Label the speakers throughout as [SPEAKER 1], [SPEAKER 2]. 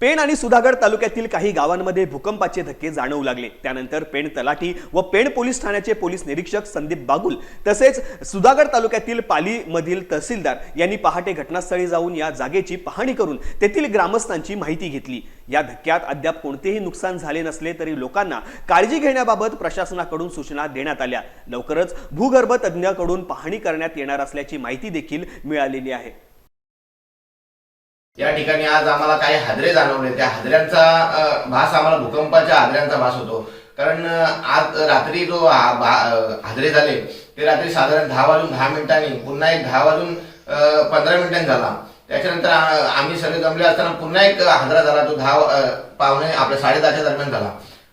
[SPEAKER 1] पेण आणि सुधागड तालुक्यातील काही गावांमध्ये भूकंपाचे धक्के जाणवू लागले. त्यानंतर पेण तलाठी व पेण पोलीस ठाण्याचे पोलीस निरीक्षक संदीप बागुल तसेच सुधागड तालुक्यातील पालीमधील तहसीलदार यांनी पहाटे घटनास्थळी जाऊन या जागेची पाहणी करून तेथील ग्रामस्थांची माहिती घेतली. या धक्क्यात अद्याप कोणतेही नुकसान झाले नसले तरी लोकांना काळजी घेण्याबाबत प्रशासनाकडून सूचना देण्यात आल्या. लवकरच भूगर्भ तज्ज्ञाकडून पाहणी करण्यात येणार असल्याची माहिती देखील मिळालेली आहे.
[SPEAKER 2] या ठिकाणी आज आम्हाला काही हादरे जाणवले. त्या हादऱ्यांचा भास आम्हाला भूकंपाच्या हादऱ्यांचा भास होतो. कारण आज रात्री जो हादरे झाले ते रात्री साधारण दहा वाजून दहा मिनिटांनी पुन्हा एक दहा वाजून पंधरा मिनिटांनी झाला. त्याच्यानंतर आम्ही सगळे जमले असताना पुन्हा एक हादरा झाला तो दहा पावणे आपल्या साडेदहाच्या दरम्यान झाला.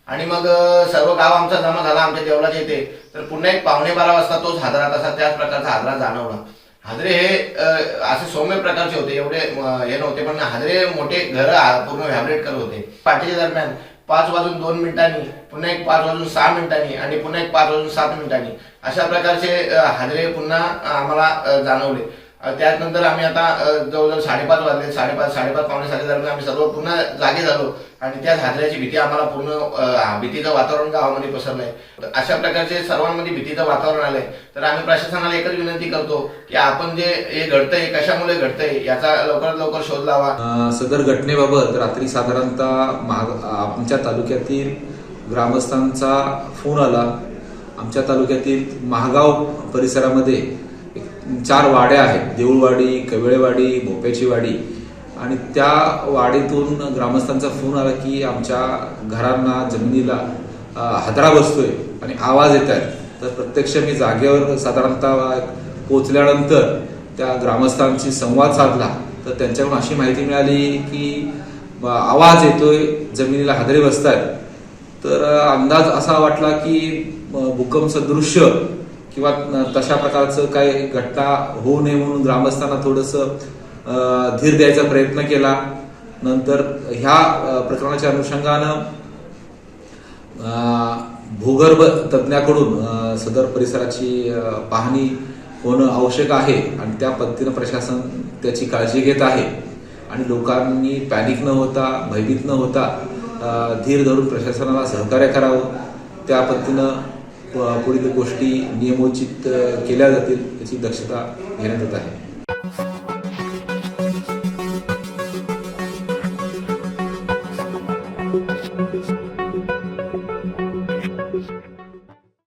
[SPEAKER 2] आणि मग सर्व गाव आमचा जमा झाला आमच्या देवळाच्या इथे. तर पुन्हा एक पावणे बारा वाजता तोच हादरा तसा त्याच प्रकारचा हादरा जाणवला. हादरे हे असे सौम्य प्रकारचे होते एवढे हे नव्हते पण हादरे मोठे घर पूर्ण व्हॅबरेट करत होते. पाठीच्या दरम्यान पाच वाजून दोन मिनिटांनी पुन्हा एक पाच वाजून सहा मिनिटांनी आणि पुन्हा एक पाच वाजून सात मिनिटांनी अशा प्रकारचे हादरे पुन्हा आम्हाला जाणवले. त्यानंतर आम्ही आता जवळजवळ साडेपाच वाजले साडेपाच साडेपाच पावणे साडे दरम्यान आम्ही सर्व पुन्हा जागे झालो. आणि त्या हादऱ्याची भीती आम्हाला पूर्ण भीतीचं वातावरण गावामध्ये पसरलंय? तर अशा प्रकारचे सर्वांमध्ये भीतीचं वातावरण आलंय. तर आम्ही प्रशासनाला एकच विनंती करतो की आपण जे हे घडतंय कशामुळे घडतंय याचा लवकरात लवकर शोध लावा.
[SPEAKER 3] सदर घटनेबाबत रात्री साधारणतः महाग आमच्या तालुक्यातील ग्रामस्थांचा फोन आला. आमच्या तालुक्यातील महागाव परिसरामध्ये चार वाड्या आहेत. देऊळवाडी कवेळेवाडी भोप्याची वाडी आणि त्या वाडीतून ग्रामस्थांचा फोन आला की आमच्या घरांना जमिनीला अ, हादरा बसतोय आणि आवाज येत आहेत तर प्रत्यक्ष मी जागेवर साधारणतः पोचल्यानंतर त्या ग्रामस्थांशी संवाद साधला. तर त्यांच्याकडून अशी माहिती मिळाली की आवाज येतोय जमिनीला हादरे बसत आहेत तर अंदाज असा वाटला की भूकंप सदृश्य किंवा तशा प्रकारचं काही घटना होऊ नये म्हणून ग्रामस्थांना थोडंसं धीर द्यायचा प्रयत्न केला. नंतर ह्या प्रकरणाच्या अनुषंगानं भूगर्भ तज्ज्ञाकडून सदर परिसराची पाहणी होणं आवश्यक आहे आणि त्या पद्धतीनं प्रशासन त्याची काळजी घेत आहे. आणि लोकांनी पॅनिक न होता भयभीत न होता धीर धरून प्रशासनाला सहकार्य करावं. त्या पद्धतीनं पुढील गोष्टी नियमोचित केल्या जातील याची दक्षता घेण्यात येत आहे Thank you.